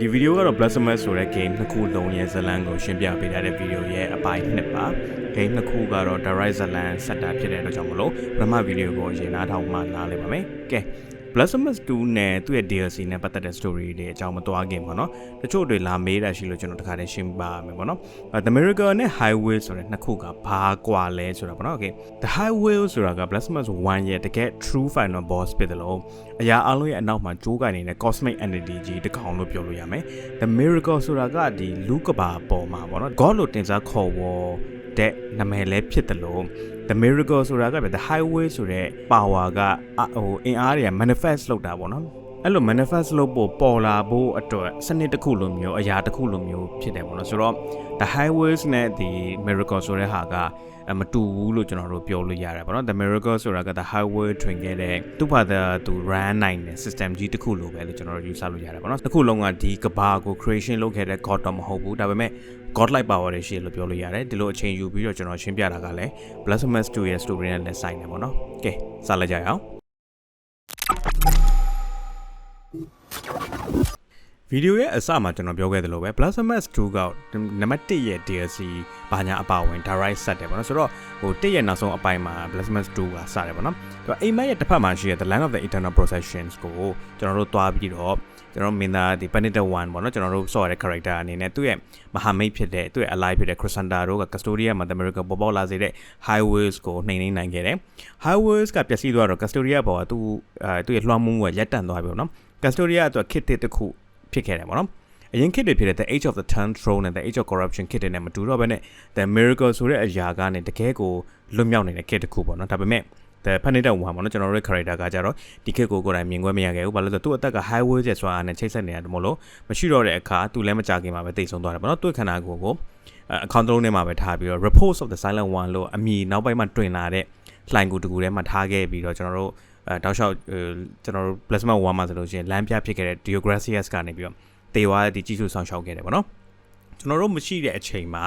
ဒီဗီဒီယိုကတော့ Blasphemous ဆိုတဲ့ game နှစ်ခုလုံးရဲ့ဇာတ်လမ်းကိုရှင်းပြပေးထားတဲ့ဗီဒီယိုရဲ့အပိုင်းနှစ်ပါ game နှစ်ခုကတော့ direct ဇာတ်လမ်းဆက်တာဖြစ်တဲ့အတွက်ကြောင့်မလို့ပထမဗီဒီယိုကိုရင်နားထောင်မှနားလည်ပါမယ်ကဲ Blasphemous 2နဲ့သူ့ရဲ့ DLC နဲ့ပတ်သက်တဲ့ story တွေအကြောင်းမသွားခင်ပေါ့နော်တချို့တွေလာမေးတာရှိလို့ကျွန်တော်တခါတည်းရှင်းပါမယ်ပေါ့နော်အဲ The Miracle နဲ့ Highway ဆိုတဲ့နှစ်ခုကဘာကွာလဲဆိုတာပေါ့နော် okay The Highway ဆိုတာက Blasphemous 1ရဲ့တကယ် true final boss ဖြစ်တယ်လို့အရာအလုံးရဲ့အနောက်မှာကြိုးကန်နေတဲ့ cosmic entity ကြီးတစ်ကောင်လို့ပြောလို့ရမယ် The Miracle ဆိုတာကဒီလူကဘာပေါ်မှာပေါ့နော် God လို့တင်စားခေါ်ဝေါ်တဲ့နာမည်လည်းဖြစ်တယ်လို့ The Miracle ဆိုတာကပဲ The Highway ဆိုတဲ့ power ကဟိုအင်အားတွေက manifest လုပ်တာပေါ့နော်အဲ့လို manifest လုပ်ဖို့ပေါ်လာဖို့အတွက်စနစ်တစ်ခုလိုမျိုးအရာတစ်ခုလိုမျိုးဖြစ်တယ်ပေါ့နော်ဆိုတော့ The Highways နဲ့ The Miracle ဆိုတဲ့ဟာကအ မတူဘူးလို့ကျွန်တော်တို့ပြောလို့ရတယ်ပေါ့နော် The Miracle ဆိုတာက The Highway ထွင်ခဲ့တဲ့သူ့ဘာသာသူ run နိုင်တဲ့ system ကြီးတစ်ခုလိုပဲလို့ကျွန်တော်တို့ယူဆလို့ရတယ်ပေါ့နော်တစ်ခုလုံးကဒီကဘာကို creation လုပ်ခဲ့တဲ့ God တော့မဟုတ်ဘူးဒါပေမဲ့ god like power တွေရှိတယ်လို့ပြောလို့ရတယ်ဒီလိုအချိန်ယူပြီးတော့ကျွန်တော်ရှင်းပြတာကလည်း blasphemous 2ရဲ့ story နဲ့လည်းဆိုင်တယ်ပေါ့နော်ကဲစလိုက်ကြရအောင် ဗီဒီယိုရဲ့အစမှာကျွန်တော်ပြောခဲ့သလိုပဲ Blasphemous 2ကနံပါတ်1ရဲ့ DLC ဘာညာအပါဝင် direct ဆက်တယ်ပေါ့နော်ဆိုတော့ဟို1ရဲ့နောက်ဆုံးအပိုင်းမှာ Blasphemous 2ကစတယ်ပေါ့နော်ဆိုတော့အိမ်မက်ရဲ့တစ်ဖက်မှာရှိတဲ့ The Land of the Eternal Processions ကိုကျွန်တော်တို့တွားပြီးတော့ကျွန်တော်မင်းသားဒီ Benedict 1ပေါ့နော်ကျွန်တော်တို့ဆော့ရတဲ့ character အနေနဲ့သူ့ရဲ့မဟာမိတ်ဖြစ်တဲ့သူ့ရဲ့ ally ဖြစ်တဲ့ Chrysanta တို့က Custodia မှာ The Miracle ပေါ်ပေါက်လာစေတဲ့ Highways ကိုနှိမ်နှင်းနိုင်ခဲ့တယ် Highways ကပျက်စီးသွားတော့ Custodia ပေါ်ကသူ့အဲသူ့ရဲ့လွှမ်းမိုးမှုကရပ်တန့်သွားပြီပေါ့နော် Custodia အတွက် kit တစ်ခု ဖြစ်ခဲ့တယ်ပေါ့နော်အရင်ခေတ်တွေဖြစ်တဲ့ The Age of the Ten Throne နဲ့ The Age of Corruption ခေတ်တွေနဲ့မတူတော့ဘဲနဲ့ The Miracle ဆိုတဲ့အရာကနေတကယ်ကိုလွတ်မြောက်နေတဲ့ခေတ်တစ်ခုပေါ့နော်ဒါပေမဲ့ The Penitent 1ပေါ့နော်ကျွန်တော်တို့ရဲ့ character ကကြတော့ဒီခေတ်ကိုကိုယ်တိုင်မြင်ခွင့်မရခဲ့ဘူးဘာလို့လဲဆိုတော့သူ့အသက်က highway ကျဆိုတာနဲ့ချိတ်ဆက်နေတာတမို့လို့မရှိတော့တဲ့အခါသူလည်းမကြခင်မှာပဲတိတ်ဆုံးသွားတယ်ပေါ့နော်သူ့ခန္ဓာကိုယ်ကိုအကောင့်တစ်လုံးထဲမှာပဲထားပြီးတော့ Reports of the Silent One လို့အမည်နောက်ပိုင်းမှာတွင်လာတဲ့လှိုင်ကူတကူထဲမှာထားခဲ့ပြီးတော့ကျွန်တော်တို့ အဲတောက်လျှောက်ကျွန်တော်တို့ plasma 1မှာဆိုလို့ရှိရင်လမ်းပြဖြစ်ခဲ့တဲ့ Diogratius ကနေပြီးတော့တေဝါဒီကြီးစုဆောင်ရှောက်ခဲ့တယ်ပေါ့နော်ကျွန်တော်တို့မရှိတဲ့အချိန်မှာ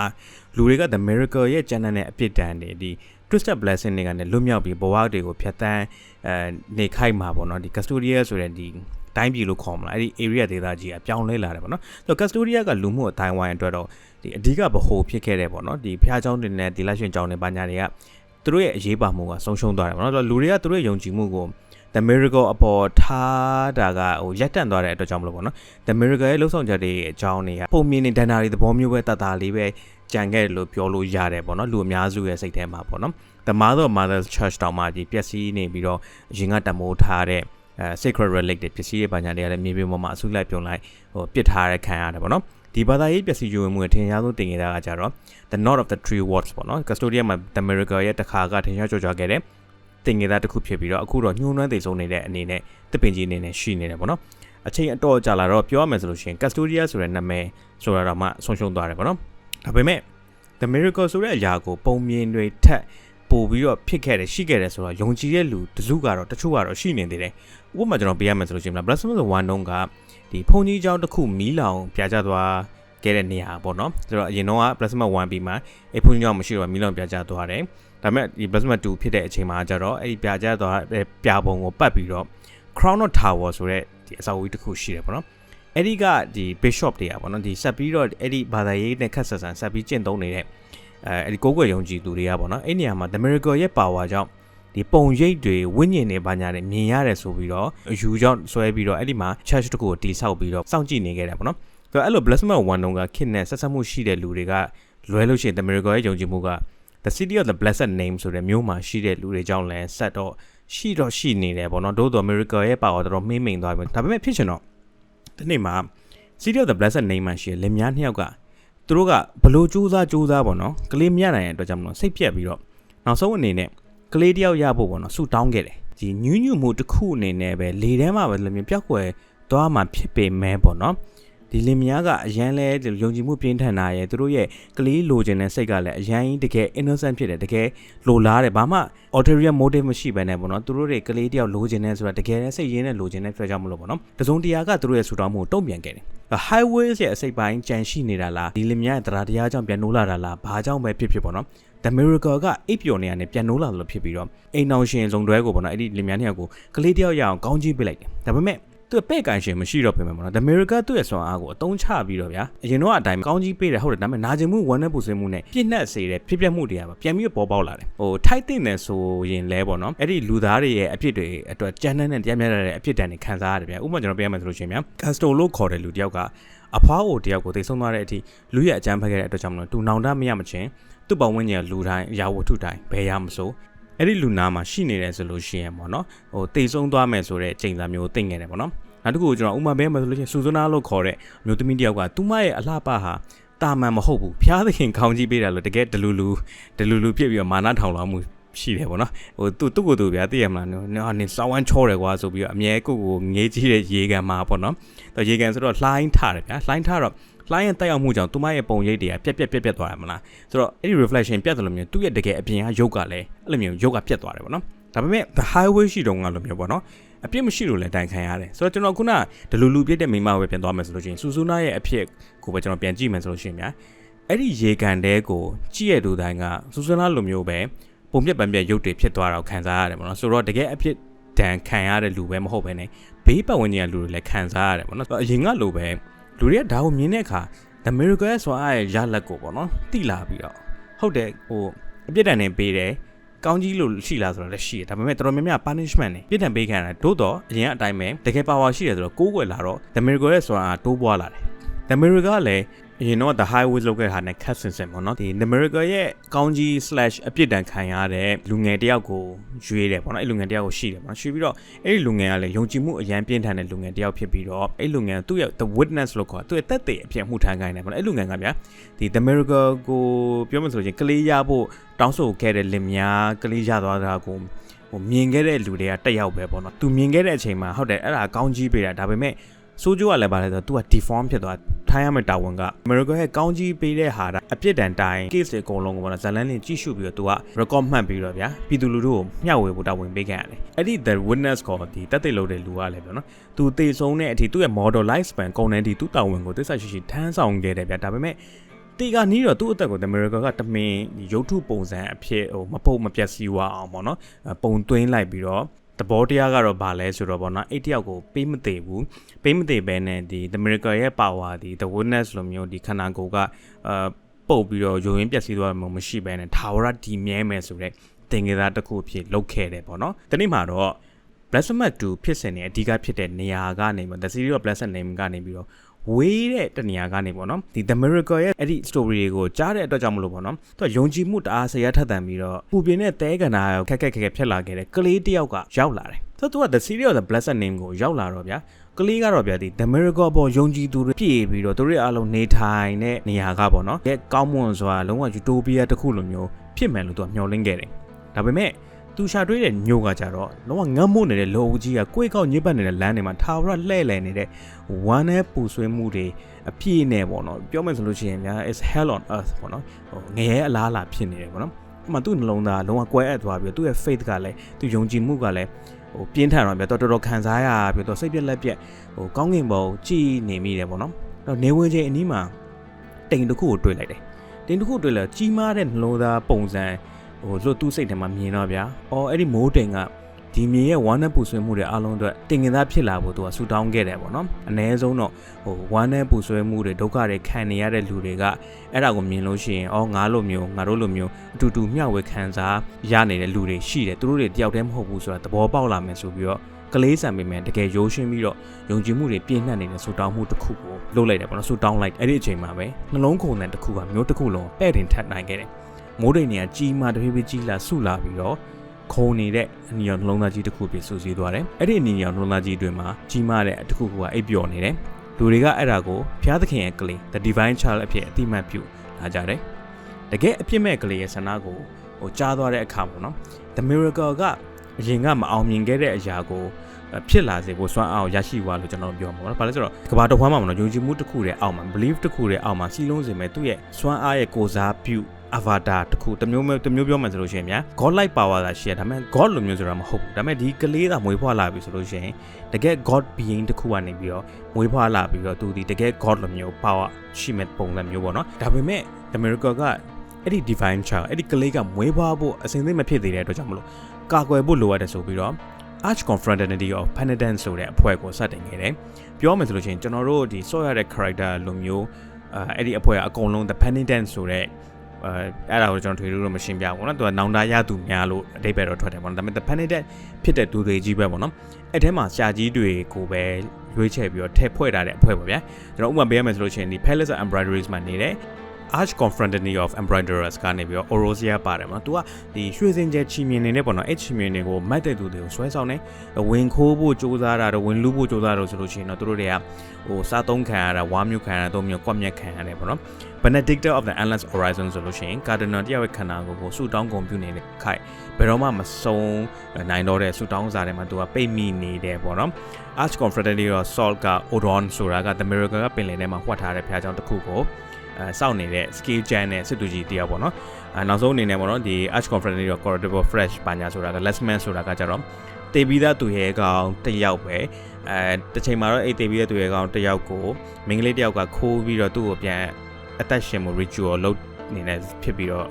လူတွေက The Miracle ရဲ့ channel နဲ့အပြစ်ဒဏ်တွေဒီ Twisted Blessing တွေကလည်းလွတ်မြောက်ပြီးဘဝတွေကိုဖျက်ဆီးအဲနေခိုက်မှာပေါ့နော်ဒီ Custodia ဆိုတဲ့ဒီတိုင်းပြည်လို့ခေါ်မလားအဲ့ဒီ area ဒေသကြီးအပြောင်းလဲလာတယ်ပေါ့နော်ဆိုတော့ Custodia ကလူမှုအတိုင်းဝိုင်းအတွက်တော့ဒီအဓိကဗဟိုဖြစ်ခဲ့တယ်ပေါ့နော်ဒီဖျားเจ้าတွေနဲ့ဒီလက်ရှင်เจ้าတွေဘာညာတွေက သူတို့ရဲ့အရေးပါမှုကဆုံးရှုံးသွားတယ်ပေါ့နော်ဆိုတော့လူတွေကသူတို့ရဲ့ယုံကြည်မှုကို The Miracle အပေါ်ထားတာကဟိုရက်တန့်သွားတဲ့အတွက်ကြောင့်မလို့ပေါ့နော် The Miracle ရဲ့လှုပ်ဆောင်ချက်တွေအကြောင်းတွေကပုံမြင်နေဒဏ္ဍာရီသဘောမျိုးပဲတတ်တာလေးပဲကြံခဲ့တယ်လို့ပြောလို့ရတယ်ပေါ့နော်လူအများစုရဲ့စိတ်ထဲမှာပေါ့နော် The Mother of Mothers Church တောင်မှဒီပျက်စီးနေပြီးတော့အရင်ကတမိုးထားတဲ့အဲ Sacred Relic တွေပစ္စည်းတွေဘာညာတွေကလည်းမြေပြင်ပေါ်မှာအဆုလိုက်ပြုံလိုက်ဟိုပစ်ထားတဲ့ခံရတယ်ပေါ့နော် ဒီဘာသာရေးပျက်စီးယူဝင်မှုအထင်ရှားဆုံးတင်ခဲ့တာကကြတော့ The Knot of the Three Words ပေါ့နော် Custodia မှာ The Miracle ရဲ့တခါကထင်ရှားကြော်ကြားခဲ့တဲ့တင်ငယ်သားတစ်ခုဖြစ်ပြီးတော့အခုတော့ညှိုးနှွမ်းသိဆုံးနေတဲ့အနေနဲ့တပင်ကြီးအနေနဲ့ရှိနေတယ်ပေါ့နော်အချိန်အတော်ကြာလာတော့ပြောရမယ်ဆိုလို့ရှိရင် Custodia ဆိုတဲ့နာမည်ဆိုတာတော့မှဆုံးရှုံးသွားတယ်ပေါ့နော်ဒါပေမဲ့ The Miracle ဆိုတဲ့အရာကိုပုံမြင်တွေထက် ပို့ပြီးတော့ဖြစ်ခဲ့တယ်ရှိခဲ့တယ်ဆိုတော့ယုံကြည်တဲ့လူတစုကတော့တချို့ကတော့ရှိနေသေးတယ်ဥပမာကျွန်တော်ပြရမယ်ဆိုလို့ရှိရင် Blasphemous 1တုန်းကဒီဖုန်ကြီးเจ้าတစ်ခုမီးလောင်ပြကြသွားခဲ့တဲ့နေရာပေါ့နော်ဆိုတော့အရင်တော့ Blasphemous 1ပြီးမှအဖုန်ကြီးเจ้าမရှိတော့မီးလောင်ပြကြသွားတယ်ဒါပေမဲ့ဒီ Blasphemous 2ဖြစ်တဲ့အချိန်မှာကျတော့အဲ့ဒီပြကြသွားတဲ့ပြပုံကိုပတ်ပြီးတော့ Crown of Tower ဆိုတဲ့ဒီအစာအုပ်တစ်ခုရှိတယ်ပေါ့နော်အဲ့ဒီကဒီ bishop တွေကပေါ့နော်ဒီဆက်ပြီးတော့အဲ့ဒီဘာသာရေးနဲ့ခက်ဆက်ဆန်ဆက်ပြီးကျင့်သုံးနေတဲ့ အဲအဲ့ဒီကိုးကွယ်ယုံကြည်သူတွေကပေါ့နော်အဲ့နေရာမှာ The Miracle ရဲ့ power ကြောင့်ဒီပုံရိပ်တွေဝိညာဉ်တွေဘာညာတွေမြင်ရတယ်ဆိုပြီးတော့အယူကြောင့်ဆွဲပြီးတော့အဲ့ဒီမှာ church တခုကိုတီဆောက်ပြီးတော့စောင့်ကြည့်နေခဲ့တယ်ပေါ့နော်ဆိုတော့အဲ့လို Blasphemous 1တုန်းကခစ်နဲ့ဆက်ဆက်မှုရှိတဲ့လူတွေကလွဲလို့ရှိရင် The Miracle ရဲ့ယုံကြည်မှုက The City of the Blessed Name ဆိုတဲ့မြို့မှာရှိတဲ့လူတွေကြောင့်လည်းဆက်တော့ရှိတော့ရှိနေတယ်ပေါ့နော်တို့တော့ Miracle ရဲ့ power တော်တော်မှိမ့်မိန်သွားပြီဒါပေမဲ့ဖြစ်ချင်တော့ဒီနေ့မှာ City of the Blessed Name မှာရှိတဲ့လင်မယားနှစ်ယောက်က သူတို့ကဘလို့စူးစမ်းစူးစမ်းပေါ့နော်ကလေးမရနိုင်တဲ့အတွက်ကြောင့်မလို့စိတ်ပြက်ပြီးတော့နောက်ဆုံးအနေနဲ့ကလေးတယောက်ရဖို့ပေါ့နော်ဆူတောင်းခဲ့တယ်ဒီညူးညူးမှုတစ်ခုအနေနဲ့ပဲလေထဲမှာပဲလမြင်ပြောက်ွယ်သွားမှဖြစ်ပေမဲ့ပေါ့နော် ဒီလင်မယားကအရန်လဲယုံကြည်မှုပြင်းထန်တာရဲ့သူတို့ရဲ့ကလေးလိုချင်တဲ့စိတ်ကလည်းအရန်တကယ် innocent ဖြစ်တယ်တကယ်လိုလားတယ်ဘာမှ ulterior motive မရှိဘဲနဲ့ပေါ့နော်သူတို့တွေကလေးတယောက်လိုချင်တယ်ဆိုတာတကယ်လည်းစိတ်ရင်းနဲ့လိုချင်တဲ့ဖြစ်ကြောင့်မလို့ပေါ့နော်တစုံတရာကသူတို့ရဲ့ဆူတောင်းမှုကိုတုံ့ပြန်ခဲ့တယ် highways ရဲ့အစိတ်ပိုင်းကြန့်ရှိနေတာလားဒီလင်မယားရဲ့တရားတရားကြောင့်ပြန်နိုးလာတာလားဘာကြောင့်ပဲဖြစ်ဖြစ်ပေါ့နော် The Miracle ကအိပ်ပျော်နေရတဲ့ပြန်နိုးလာလို့ဖြစ်ပြီးတော့အိမ်အောင်ရှင်ဇုံတွဲကိုပေါ့နော်အဲ့ဒီလင်မယားနှစ်ယောက်ကိုကလေးတယောက်ရအောင်ကောင်းကြီးပေးလိုက်တယ်ဒါပေမဲ့ သူ့ပဲ့ကန်ရှင်မရှိတော့ပြင်မယ်ပေါ့နော် The America သူ့ရဲ့ဆွမ်းအားကိုအသုံးချပြီးတော့ဗျာအရင်တော့အတိုင်းကောင်းကြီးပေးတယ်ဟုတ်တယ်ဒါပေမဲ့နာကျင်မှုဝမ်းနဲ့ပူဆွေးမှုနဲ့ပြည့်နှက်စေတဲ့ဖြစ်ပျက်မှုတွေကပါပြန်ပြီးပေါ်ပေါက်လာတယ်ဟိုထိုက်တဲ့နယ်ဆိုရင်လဲပေါ့နော်အဲ့ဒီလူသားတွေရဲ့အဖြစ်တွေအတွက်ကြမ်းတမ်းတဲ့တရားမျှတတဲ့အဖြစ်တန်တွေခံစားရတယ်ဗျာဥပမာကျွန်တော်ပြောရမယ်ဆိုလို့ရှိရင်ဗျာ Castro လို့ခေါ်တဲ့လူတယောက်ကအဖွားကိုတယောက်ကိုသိဆုံးသွားတဲ့အထိလူရဲ့အကြမ်းဖက်ခဲ့တဲ့အတွက်ကြောင့်မလို့သူနောင်တမရမချင်းသူ့ပတ်ဝန်းကျင်လူတိုင်းအရာဝတ္ထုတိုင်းဘယ်ရမစိုး အဲ့ဒီလူနာမှာရှိနေတယ်ဆိုလို့ရှိရင်ပေါ့နော်ဟိုတိတ်ဆုံးသွားမယ်ဆိုတဲ့ချိန်စာမျိုးသိငယ်တယ်ပေါ့နော်နောက်တစ်ခုကျွန်တော်ဥမာပေးမယ်ဆိုလို့ရှိရင်စူဇနာလို့ခေါ်တဲ့မျိုးသမီးတယောက်ကသူမရဲ့အလှပဟာတာမန်မဟုတ်ဘူးဖျားသခင်ခေါင်းကြီးပေးတာလို့တကယ်ဒလူလူဒလူလူဖြစ်ပြီးတော့မာနထောင်လောင်းမှုရှိတယ်ပေါ့နော်ဟိုသူသူ့ကိုယ်သူဗျာသိရမလားနော်နင်စောင်းဝမ်းချောတယ်ကွာဆိုပြီးတော့အမြဲကိုကိုငေးကြီးတဲ့ရေကန်မှာပေါ့နော်တော့ရေကန်ဆိုတော့လှိုင်းထားတယ်ဗျာလှိုင်းထားတော့ လှိုင်းရဲ့တက်ရောက်မှုကြောင့်သူမရဲ့ပုံရိပ်တွေကပြက်ပြက်ပြက်ပြက်သွားတယ်မလားဆိုတော့အဲ့ဒီ reflection ပြတ်တယ်လို့မျိုးသူ့ရဲ့တကယ်အပြင်ကရုပ်ကလည်းအဲ့လိုမျိုးရုပ်ကပြက်သွားတယ်ပေါ့နော်ဒါပေမဲ့ the highway ရှိတုန်းကလိုမျိုးပေါ့နော်အပြစ်မရှိလို့လည်းတိုင်ခံရတယ်ဆိုတော့ကျွန်တော်ခုနဒလူလူပြစ်တဲ့မိမပဲပြန်သွားမယ်ဆိုလို့ရှိရင်စူစူနာရဲ့အဖြစ်ကိုပဲကျွန်တော်ပြန်ကြည့်မယ်ဆိုလို့ရှိရင်ဗျာအဲ့ဒီရေကန်တဲကိုကြည့်ရတူတိုင်းကစူစူနာလိုမျိုးပဲပုံပြက်ပံပြက်ရုပ်တွေဖြစ်သွားတော့ခံစားရတယ်ပေါ့နော်ဆိုတော့တကယ်အဖြစ်တန်ခံရတဲ့လူပဲမဟုတ်ပဲねဘေးပတ်ဝန်းကျင်ကလူတွေလည်းခံစားရတယ်ပေါ့နော်အရင်ကလိုပဲ လူတွေကဒါကိုမြင်တဲ့အခါ The Miracle ဆိုအားရလက်ကိုပေါ့နော်တိလာပြီးတော့ဟုတ်တယ်ဟိုအပြစ်ဒဏ်နေပေးတယ်ကောင်းကြီးလို့ရှိလားဆိုတော့လည်းရှိတယ်ဒါပေမဲ့တော်တော်များများ punishment နေပြစ်ဒဏ်ပေးခံရတယ်သို့တော့အရင်အတိုင်းပဲတကယ် power ရှိတယ်ဆိုတော့ကိုးကွယ်လာတော့ The Miracle ရဲ့ဆိုတာတိုးပွားလာတယ် The Miracle ကလည်း အရင်တော့ The Highway လောက်ခဲ့တာနဲ့ cut ဆင်ဆင်ပေါ့နော်ဒီ The Miracle ရဲ့ကောင်းကြီး slash အပြစ်ဒဏ်ခံရတဲ့လူငယ်တယောက်ကိုရွေးတယ်ပေါ့နော်အဲ့လူငယ်တယောက်ကိုရှိတယ်ပေါ့နော်ရွေးပြီးတော့အဲ့ဒီလူငယ်ကလည်းယုံကြည်မှုအရန်ပြင်းထန်တဲ့လူငယ်တယောက်ဖြစ်ပြီးတော့အဲ့လူငယ်သူ့ရဲ့ The Witness လို့ခေါ်သူ့ရဲ့သက်သေအဖြစ်မှုထမ်းခိုင်းတယ်ပေါ့နော်အဲ့လူငယ်ကဗျာဒီ The Miracle ကိုပြောမှဆိုလို့ချင်းကလေးရဖို့တောင်းဆိုခဲ့တဲ့လင်များကလေးရသွားတာကိုဟိုမြင်ခဲ့တဲ့လူတွေကတက်ရောက်ပဲပေါ့နော်သူမြင်ခဲ့တဲ့အချိန်မှာဟုတ်တယ်အဲ့ဒါကောင်းကြီးပေးတာဒါပေမဲ့ ဆိုးကျိုးကလည်းပါလဲဆိုတော့ तू က deform ဖြစ်သွားထိုင်းရမယ့်တာဝန်က America ရဲ့ကောင်းကြီးပေးတဲ့ဟာတာအပြစ်ဒဏ်တိုင်း case တွေအကုန်လုံးကိုပေါ့နော်ဇလန်းလင်းကြည့်ရှုပြီးတော့ तू က record မှတ်ပြီးတော့ဗျာပြည်သူလူထုကိုမျှဝေဖို့တာဝန်ပေးခဲ့ရတယ်အဲ့ဒီ the witness ကိုဒီတက်သိလို့တဲ့လူကလည်းပြောနော် तू တေဆုံးတဲ့အထိသူ့ရဲ့ model life span ကုန်တဲ့ဒီသူ့တာဝန်ကိုသစ္စာရှိရှိထမ်းဆောင်ခဲ့တယ်ဗျာဒါပေမဲ့တေကနီးတော့သူ့အသက်ကို America ကတမင်ရုပ်ထုပုံစံအဖြစ်ဟိုမပုတ်မပြတ်စီးဝအောင်ပေါ့နော်ပုံသွင်းလိုက်ပြီးတော့ သဘောတရားကတော့ဗာလဲဆိုတော့ဗောနော်အဲ့တယောက်ကိုပေးမသေးဘူးပေးမသေးဘဲနဲ့ဒီ The Miracle ရဲ့ power ဒီ The Witness လိုမျိုးဒီခန္ဓာကိုယ်ကအာပုတ်ပြီးတော့ယုံရင်းပျက်စီးသွားမှမရှိဘဲနဲ့ထာဝရတည်မြဲမယ်ဆိုတဲ့သင်္ကေတတစ်ခုအဖြစ်လုပ်ခဲ့တယ်ဗောနော်ဒီနေ့မှာတော့ Blasphemous 2ဖြစ်စဉ်နဲ့အဓိကဖြစ်တဲ့နေရာကနေပေါ့ The Series of Blessed Name ကနေပြီးတော့ ဝေးတဲ့တနေရာကနေပေါ့နော်ဒီ The Miracle ရဲ့အဲ့ဒီ story တွေကိုကြားတဲ့အတွက်ကြောင့်မလို့ပေါ့နော်သူကယုံကြည်မှုတအားဆရာထက်သန်ပြီးတော့ပူပြင်းတဲ့တဲကနာခက်ခက်ခက်ခက်ဖြစ်လာခဲ့တဲ့ကလေးတယောက်ကရောက်လာတယ်ဆိုတော့သူက The Series of the Blessed Name ကိုရောက်လာတော့ဗျာကလေးကတော့ဗျာဒီ The Miracle ပေါ်ယုံကြည်သူတွေပြည့်ပြီးတော့သူတို့အားလုံးနေထိုင်တဲ့နေရာကပေါ့နော်ရဲ့ကောင်းမွန်စွာလုံးဝ Utopia တစ်ခုလိုမျိုးဖြစ်မယ်လို့သူကမျှော်လင့်ခဲ့တယ်ဒါပေမဲ့ သူရှာတွေးတဲ့ညို့ကကြတော့လုံးဝငတ်မို့နေတဲ့လောအူကြီးကကိုယ့်ကောက်ညစ်ပတ်နေတဲ့လမ်းတွေမှာထာဝရလှဲ့လည်နေတဲ့ဝမ်းနဲ့ပူဆွေးမှုတွေအပြည့်နဲ့ပေါ့နော်ပြောမယ်ဆိုလို့ရှိရင်များ is hell on earth ပေါ့နော်ဟိုငရဲအလားအလာဖြစ်နေတယ်ပေါ့နော်အမှသူ့နှလုံးသားလုံးဝကွဲအပ်သွားပြီးသူ့ရဲ့ faith ကလည်းသူယုံကြည်မှုကလည်းဟိုပြင်းထန်တော့ပြတော့တော်တော်ခံစားရပြီးတော့စိတ်ပြက်လက်ပြက်ဟိုကောင်းကင်ဘုံကြည်နေမိတယ်ပေါ့နော်တော့နေဝင်ချင်းအနီးမှာတိမ်တစ်ခုကိုတွေ့လိုက်တယ်တိမ်တစ်ခုတွေ့လာကြီးမားတဲ့နှလုံးသားပုံစံ ဟိုလွတ်သူ့စိတ်ထဲမှာမြင်တော့ဗျာ။အော်အဲ့ဒီမိုးတိမ်ကဒီမြေရဲ့ဝမ်းနဲ့ပူဆွေးမှုတွေအားလုံးအတွက်တင်ငင်သားဖြစ်လာဖို့သူကဆူတောင်းခဲ့တယ်ပေါ့နော်။အ ਨੇ ဆုံးတော့ဟိုဝမ်းနဲ့ပူဆွေးမှုတွေဒုက္ခတွေခံနေရတဲ့လူတွေကအဲ့ဒါကိုမြင်လို့ရှိရင်အော်ငါလိုမျိုးငါတို့လိုမျိုးအတူတူမျှဝေခံစားရနေတဲ့လူတွေရှိတယ်။သူတို့တွေတယောက်တည်းမဟုတ်ဘူးဆိုတာသဘောပေါက်လာမယ်ဆိုပြီးတော့ကလေးဆံပေမဲ့တကယ်ရိုးရှင်းပြီးတော့ယုံကြည်မှုတွေပြည့်နှက်နေတဲ့ဆူတောင်းမှုတစ်ခုကိုလုပ်လိုက်တယ်ပေါ့နော်ဆူတောင်းလိုက်အဲ့ဒီအချိန်မှာပဲနှလုံးခုန်တဲ့တစ်ခုကမျိုးတစ်ခုလုံးပဲ့တင်ထပ်နိုင်ခဲ့တယ် မိုးတိမ်တွေကကြီးမားတဖြည်းဖြည်းကြီးလာဆုလာပြီးတော့ခုံနေတဲ့အနီရောင်နှလုံးသားကြီးတစ်ခုပြဆူစီးသွားတယ်အဲ့ဒီအနီရောင်နှလုံးသားကြီးအတွင်းမှာကြီးမားတဲ့တစ်ခုကအိပ်ပျော်နေတယ်လူတွေကအဲ့ဒါကိုဘုရားသခင်ရဲ့ကလေး The Divine Child အဖြစ်အတိမတ်ပြုလာကြတယ်တကယ်အပြစ်မဲ့ကလေးရဲ့ဆန္ဒကိုဟိုကြားသွားတဲ့အခါပေါ့နော် The Miracle ကအရင်ကမအောင်မြင်ခဲ့တဲ့အရာကိုဖြစ်လာစေဖို့စွမ်းအားကိုရရှိသွားလို့ကျွန်တော်ပြောမှာပေါ့နော်။ဘာလဲဆိုတော့ကဘာတစ်ခွမ်းမှာမနော်ယုံကြည်မှုတစ်ခုတည်းအောက်မှာ belief တစ်ခုတည်းအောက်မှာစီလုံးစင်မဲ့သူ့ရဲ့စွမ်းအားရဲ့ကိုစားပြု avatar တခုတမျိုးမျိုးတမျိုးပြောမှဆိုလို့ရှိရင်ဗျာ god like power သာရှိရဒါပေမဲ့ god လိုမျိုးဆိုတာမဟုတ်ဘူးဒါပေမဲ့ဒီကလေးသာမွေးဖွားလာပြီဆိုလို့ရှိရင်တကယ် god being တခုကနေပြီးတော့မွေးဖွားလာပြီးတော့သူဒီတကယ် god လိုမျိုး power ရှိမဲ့ပုံစံမျိုးပေါ့နော်ဒါပေမဲ့ the miracle ကအဲ့ဒီ divine child အဲ့ဒီကလေးကမွေးဖွားဖို့အစဉ်သိမဖြစ်သေးတဲ့အတွက်ကြောင့်မလို့ကာကွယ်ဖို့လိုအပ်တယ်ဆိုပြီးတော့ Arch Confraternity of Penitence ဆိုတဲ့အဖွဲ့ကိုစတင်ခဲ့တယ်ပြောမယ်ဆိုလို့ရှိရင်ကျွန်တော်တို့ဒီဆော့ရတဲ့ character လိုမျိုးအဲအဲ့ဒီအဖွဲ့ကအကုန်လုံး the penitence ဆိုတဲ့ အဲအဲ့ဒါကိုကျွန်တော်ထွေလို့တော့မရှင်းပြဘူးเนาะသူကနောင်တရသူများလို့အတိတ်ပဲတော့ထွက်တယ်ပေါ့နော်ဒါပေမဲ့ the penitent ဖြစ်တဲ့သူတွေကြီးပဲပေါ့နော်အဲ့ထဲမှာရှာကြီးတွေကိုပဲရွေးချယ်ပြီးတော့ထည့်ဖွဲ့ထားတဲ့အဖွဲ့ပေါ့ဗျာကျွန်တော်ဥပမာပေးရမယ်ဆိုလို့ရှိရင်ဒီ Palace of Embroideries မှာနေတဲ့ Arch Confraternity of Embroiderers ကနေပြီးတော့ Orosia ပါတယ်မနော်။ तू ကဒီရွှေစင်ကျဲချီမြင်နေနဲ့ပေါ့နော်။အဲ့ချီမြင်တွေကိုမတ်တဲ့သူတွေကိုဆွဲဆောင်နေဝင်ခိုးဖို့စူးစမ်းတာတော့ဝင်လူဖို့စူးစမ်းတော့ဆိုလို့ရှိရင်တော့သူတို့တွေကဟိုစားသုံးခံရတာဝါမျိုးခံရတာတော့မျိုးကွက်မြက်ခံရတယ်ပေါ့နော်။ Benedictor of the Endless Horizon ဆိုလို့ရှိရင် Cardinal တယောက်ရဲ့ခန္ဓာကိုယ်ကိုဆူတောင်းကုန်ပြုနေတဲ့ခိုက်ဘယ်တော့မှမဆုံးနိုင်တော့တဲ့ဆူတောင်းစာတွေမှာ तू ကပိတ်မိနေတယ်ပေါ့နော်။ Arch Confraternity of Salt က Odon ဆိုတာက The Miracle ကပင်လယ်ထဲမှာဝှက်ထားတဲ့ဖျားကြောင်တစ်ခုကိုအဲ စောင့်နေတဲ့ skill jam နဲ့စစ်သူကြီးတယောက်ပေါ့နော်အဲနောက်ဆုံးအနေနဲ့ပေါ့နော်ဒီ arch confraternity တော့ corridor fresh ပါညာဆိုတာက lessman ဆိုတာကကြတော့တေပြီးသားသူရဲ့ကောင်တယောက်ပဲအဲတစ်ချိန်မှာတော့အဲ့တေပြီးသားသူရဲ့ကောင်တယောက်ကိုမိန်းကလေးတယောက်ကခိုးပြီးတော့သူ့ကိုပြန်အသက်ရှင်မှု ritual လုပ်နေနေဖြစ်ပြီးတော့